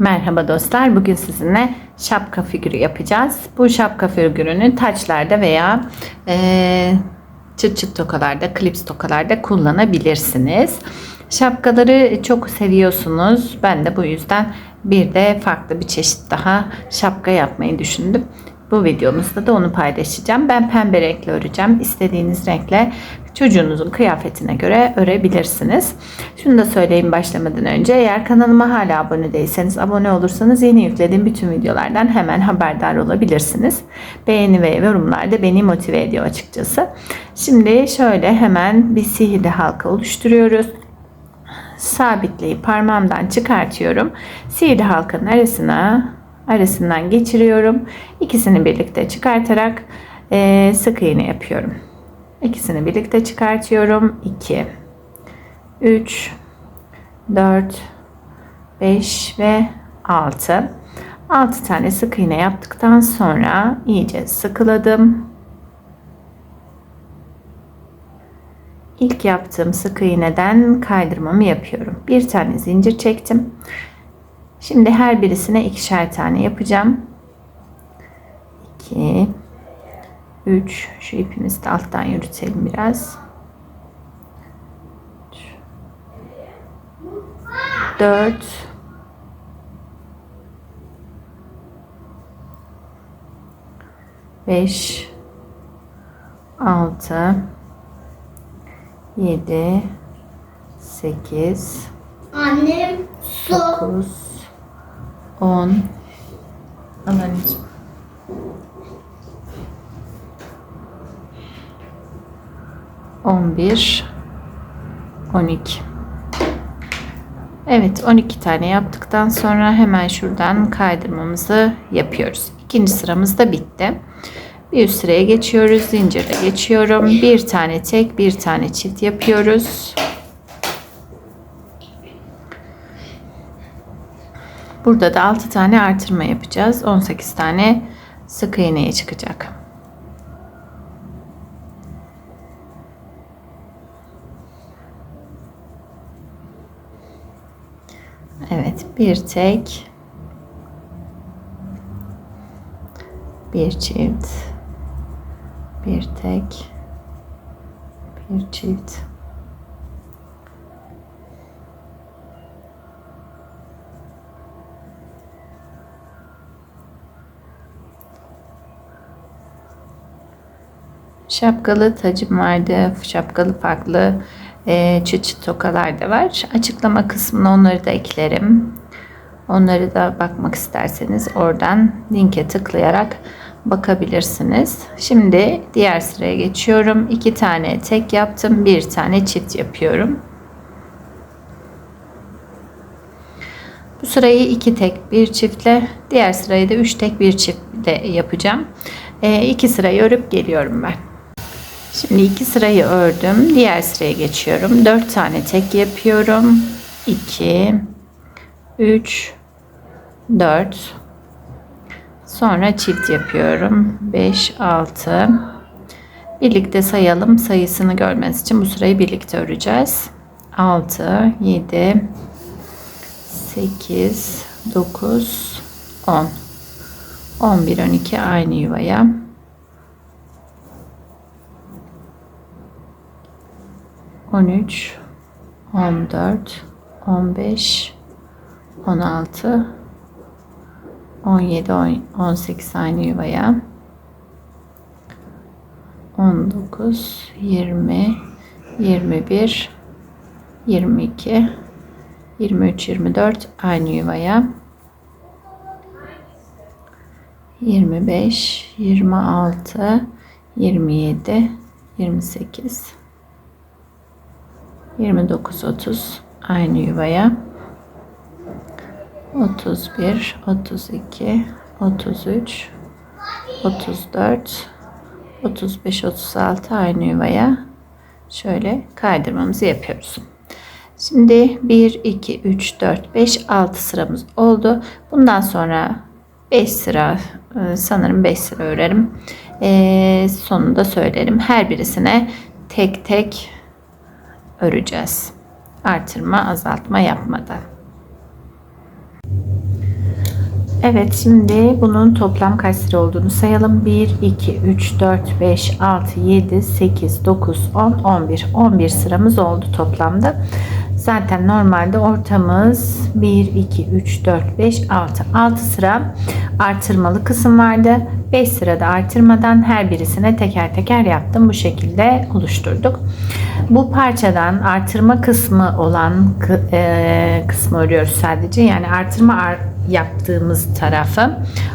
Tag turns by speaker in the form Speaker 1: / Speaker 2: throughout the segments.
Speaker 1: Merhaba dostlar. Bugün sizinle şapka figürü yapacağız. Bu şapka figürünü taçlarda veya eee çıt çıt tokalarda, klips tokalarda kullanabilirsiniz. Şapkaları çok seviyorsunuz. Ben de bu yüzden bir de farklı bir çeşit daha şapka yapmayı düşündüm. Bu videomuzda da onu paylaşacağım. Ben pembe renkle öreceğim. İstediğiniz renkle çocuğunuzun kıyafetine göre örebilirsiniz. Şunu da söyleyeyim başlamadan önce. Eğer kanalıma hala abone değilseniz abone olursanız yeni yüklediğim bütün videolardan hemen haberdar olabilirsiniz. Beğeni ve yorumlar da beni motive ediyor açıkçası. Şimdi şöyle hemen bir sihirli halka oluşturuyoruz sabitleyip parmağımdan çıkartıyorum. Sihirli halkanın arasına arasından geçiriyorum. İkisini birlikte çıkartarak e, sık iğne yapıyorum. İkisini birlikte çıkartıyorum. 2 3 4 5 ve 6 6 tane sık iğne yaptıktan sonra iyice sıkıladım. İlk yaptığım sık iğneden kaydırmamı yapıyorum. Bir tane zincir çektim. Şimdi her birisine ikişer tane yapacağım. 2 3 şu ipimizi de alttan yürütelim biraz. 4 5 6 7 8
Speaker 2: Annem su.
Speaker 1: 9 10 Al anneciğim. 11 12 Evet 12 tane yaptıktan sonra hemen şuradan kaydırmamızı yapıyoruz. İkinci sıramız da bitti. Bir üst sıraya geçiyoruz. Zincirle geçiyorum. Bir tane tek, bir tane çift yapıyoruz. Burada da 6 tane artırma yapacağız. 18 tane sık iğneye çıkacak. Evet, bir tek bir çift bir tek bir çift Şapkalı tacım vardı. Şapkalı farklı e, çıt tokalar da var. Açıklama kısmına onları da eklerim. Onları da bakmak isterseniz oradan linke tıklayarak bakabilirsiniz. Şimdi diğer sıraya geçiyorum. İki tane tek yaptım. Bir tane çift yapıyorum. Bu sırayı iki tek bir çiftle, diğer sırayı da üç tek bir çiftle yapacağım. E, iki sırayı örüp geliyorum ben. Şimdi iki sırayı ördüm. Diğer sıraya geçiyorum. Dört tane tek yapıyorum. 2 3 4 Sonra çift yapıyorum. 5 6 Birlikte sayalım. Sayısını görmeniz için bu sırayı birlikte öreceğiz. 6 7 8 9 10 11 12 aynı yuvaya 13 14 15 16 17 18 aynı yuvaya. 19 20 21 22 23 24 aynı yuvaya. 25 26 27 28 29 30 aynı yuvaya 31 32 33 34 35 36 aynı yuvaya şöyle kaydırmamızı yapıyoruz. Şimdi 1 2 3 4 5 6 sıramız oldu. Bundan sonra 5 sıra e, sanırım 5 sıra örerim. Ee, sonunda söylerim. Her birisine tek tek öreceğiz. Artırma, azaltma yapmadan. Evet şimdi bunun toplam kaç sıra olduğunu sayalım. 1, 2, 3, 4, 5, 6, 7, 8, 9, 10, 11. 11 sıramız oldu toplamda. Zaten normalde ortamız 1, 2, 3, 4, 5, 6. 6 sıra artırmalı kısım vardı. 5 sırada artırmadan her birisine teker teker yaptım. Bu şekilde oluşturduk. Bu parçadan artırma kısmı olan e, kısmı örüyoruz sadece. Yani artırma ar- yaptığımız tarafı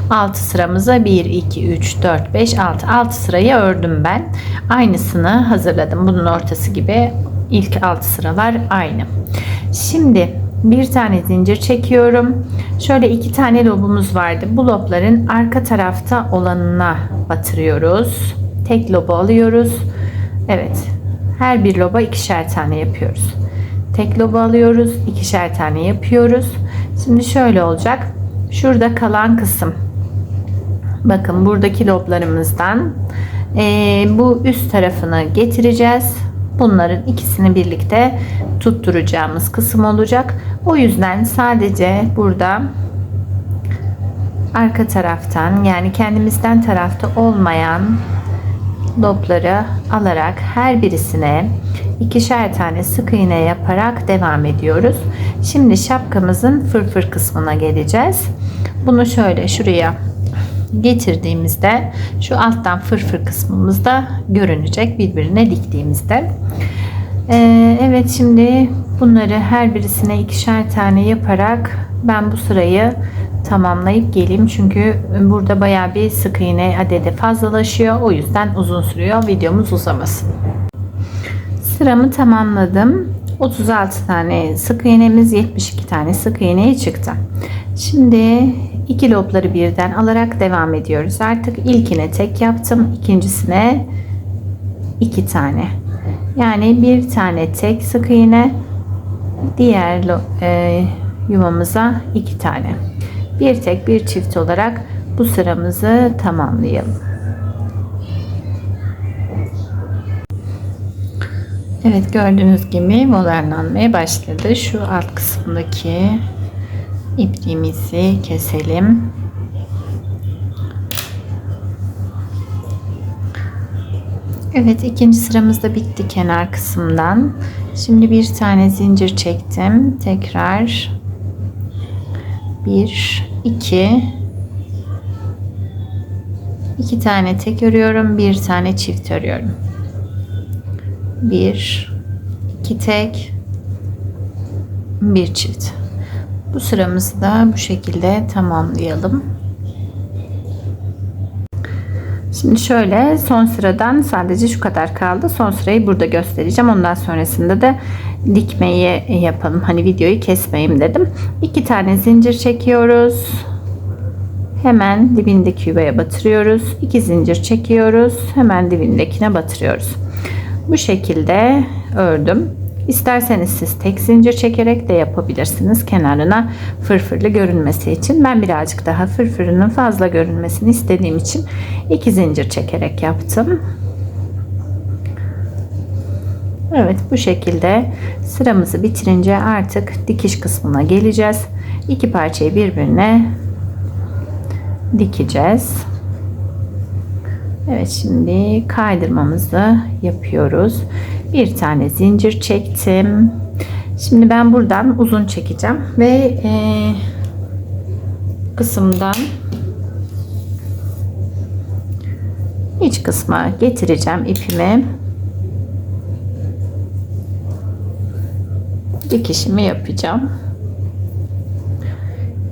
Speaker 1: 6 sıramıza 1, 2, 3, 4, 5, 6. 6 sırayı ördüm ben. Aynısını hazırladım. Bunun ortası gibi ilk 6 sıralar aynı. Şimdi bir tane zincir çekiyorum. Şöyle iki tane lobumuz vardı. Bu lobların arka tarafta olanına batırıyoruz. Tek lobu alıyoruz. Evet. Her bir loba ikişer tane yapıyoruz. Tek lobu alıyoruz. ikişer tane yapıyoruz. Şimdi şöyle olacak. Şurada kalan kısım. Bakın buradaki loblarımızdan eee, bu üst tarafını getireceğiz. Bunların ikisini birlikte tutturacağımız kısım olacak. O yüzden sadece burada arka taraftan yani kendimizden tarafta olmayan lobları alarak her birisine ikişer tane sık iğne yaparak devam ediyoruz. Şimdi şapkamızın fırfır kısmına geleceğiz. Bunu şöyle şuraya getirdiğimizde şu alttan fırfır kısmımız da görünecek birbirine diktiğimizde. Ee, evet şimdi bunları her birisine ikişer tane yaparak ben bu sırayı tamamlayıp geleyim. Çünkü burada baya bir sık iğne adedi fazlalaşıyor. O yüzden uzun sürüyor. Videomuz uzamasın. Sıramı tamamladım. 36 tane sık iğnemiz 72 tane sık iğneye çıktı. Şimdi iki lobları birden alarak devam ediyoruz. Artık ilkine tek yaptım. ikincisine iki tane. Yani bir tane tek sık iğne diğer e, yuvamıza iki tane. Bir tek bir çift olarak bu sıramızı tamamlayalım. Evet gördüğünüz gibi molarlanmaya başladı. Şu alt kısımdaki ipliğimizi keselim. Evet ikinci sıramız da bitti kenar kısımdan. Şimdi bir tane zincir çektim. Tekrar bir, iki, iki tane tek örüyorum, bir tane çift örüyorum. Bir, iki tek, bir çift. Bu sıramızı da bu şekilde tamamlayalım. Şimdi şöyle son sıradan sadece şu kadar kaldı. Son sırayı burada göstereceğim. Ondan sonrasında da dikmeyi yapalım. Hani videoyu kesmeyeyim dedim. İki tane zincir çekiyoruz. Hemen dibindeki yuvaya batırıyoruz. İki zincir çekiyoruz. Hemen dibindekine batırıyoruz. Bu şekilde ördüm. İsterseniz siz tek zincir çekerek de yapabilirsiniz kenarına fırfırlı görünmesi için. Ben birazcık daha fırfırının fazla görünmesini istediğim için iki zincir çekerek yaptım. Evet bu şekilde sıramızı bitirince artık dikiş kısmına geleceğiz. İki parçayı birbirine dikeceğiz. Evet şimdi kaydırmamızı yapıyoruz. Bir tane zincir çektim. Şimdi ben buradan uzun çekeceğim ve e, kısımdan iç kısma getireceğim ipimi. Dikişimi yapacağım.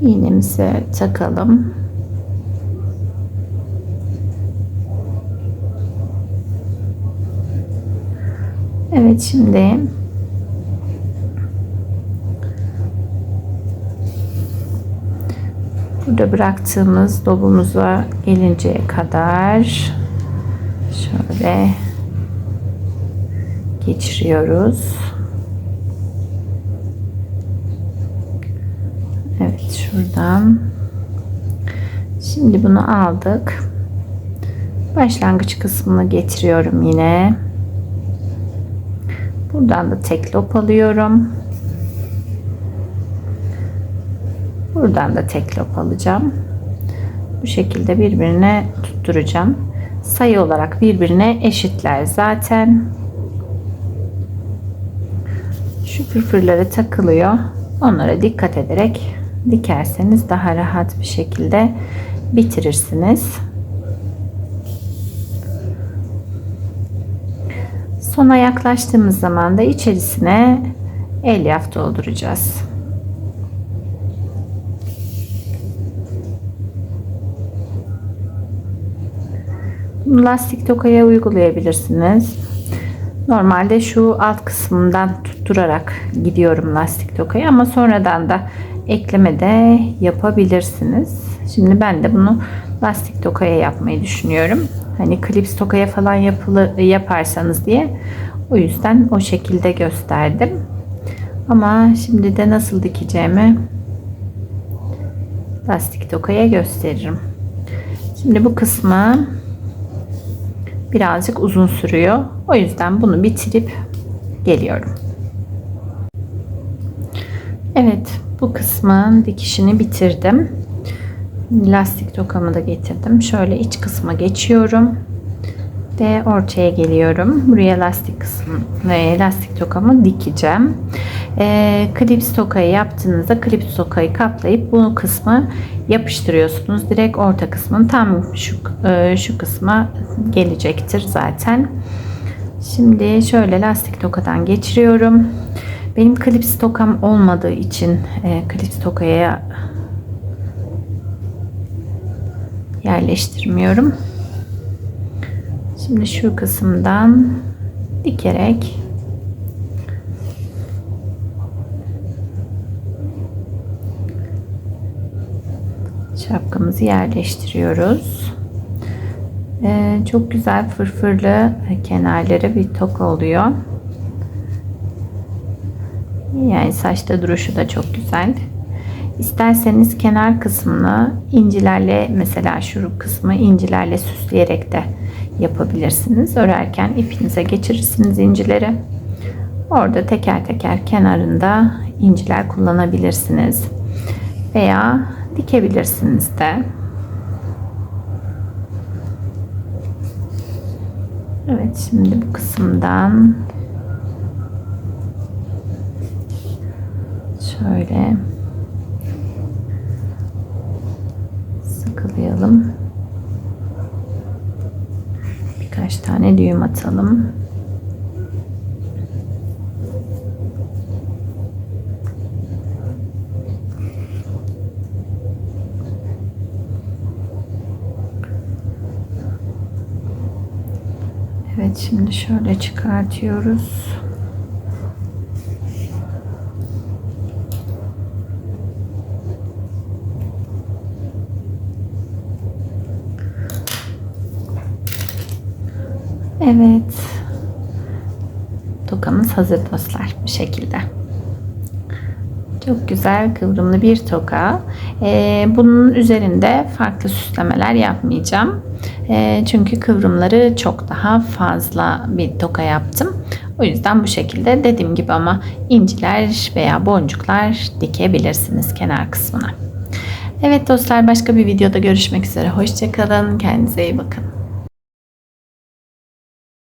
Speaker 1: İğnemizi takalım. Evet şimdi burada bıraktığımız dolumuza gelinceye kadar şöyle geçiriyoruz. Evet şuradan. Şimdi bunu aldık. Başlangıç kısmını getiriyorum yine. Buradan da tek lop alıyorum. Buradan da tek lop alacağım. bu şekilde birbirine tutturacağım. Sayı olarak birbirine eşitler zaten. Şu püfürlere takılıyor. Onlara dikkat ederek dikerseniz daha rahat bir şekilde bitirirsiniz. Sona yaklaştığımız zaman da içerisine elyaf dolduracağız. Bunu lastik tokaya uygulayabilirsiniz. Normalde şu alt kısmından tutturarak gidiyorum lastik tokaya ama sonradan da ekleme de yapabilirsiniz. Şimdi ben de bunu lastik tokaya yapmayı düşünüyorum. Hani klips tokaya falan yapılı, yaparsanız diye o yüzden o şekilde gösterdim. Ama şimdi de nasıl dikeceğimi lastik tokaya gösteririm. Şimdi bu kısmı birazcık uzun sürüyor. O yüzden bunu bitirip geliyorum. Evet, bu kısmın dikişini bitirdim. Lastik tokamı da getirdim. Şöyle iç kısma geçiyorum. Ve ortaya geliyorum. Buraya lastik kısmı lastik tokamı dikeceğim. E, klips tokayı yaptığınızda klips tokayı kaplayıp bu kısmı yapıştırıyorsunuz. Direkt orta kısmın tam şu e, şu kısma gelecektir zaten. Şimdi şöyle lastik tokadan geçiriyorum. Benim klips tokam olmadığı için e, klips tokaya yerleştirmiyorum. Şimdi şu kısımdan dikerek şapkamızı yerleştiriyoruz. Ee, çok güzel fırfırlı kenarları bir toka oluyor. Yani saçta duruşu da çok güzel. İsterseniz kenar kısmını incilerle mesela şu kısmı incilerle süsleyerek de yapabilirsiniz. Örerken ipinize geçirirsiniz incileri. Orada teker teker kenarında inciler kullanabilirsiniz. Veya dikebilirsiniz de. Evet şimdi bu kısımdan şöyle sıkılayalım. Birkaç tane düğüm atalım. Evet şimdi şöyle çıkartıyoruz. Evet. Tokamız hazır dostlar bu şekilde. Çok güzel kıvrımlı bir toka. Ee, bunun üzerinde farklı süslemeler yapmayacağım. Ee, çünkü kıvrımları çok daha fazla bir toka yaptım. O yüzden bu şekilde dediğim gibi ama inciler veya boncuklar dikebilirsiniz kenar kısmına. Evet dostlar başka bir videoda görüşmek üzere. Hoşçakalın. Kendinize iyi bakın.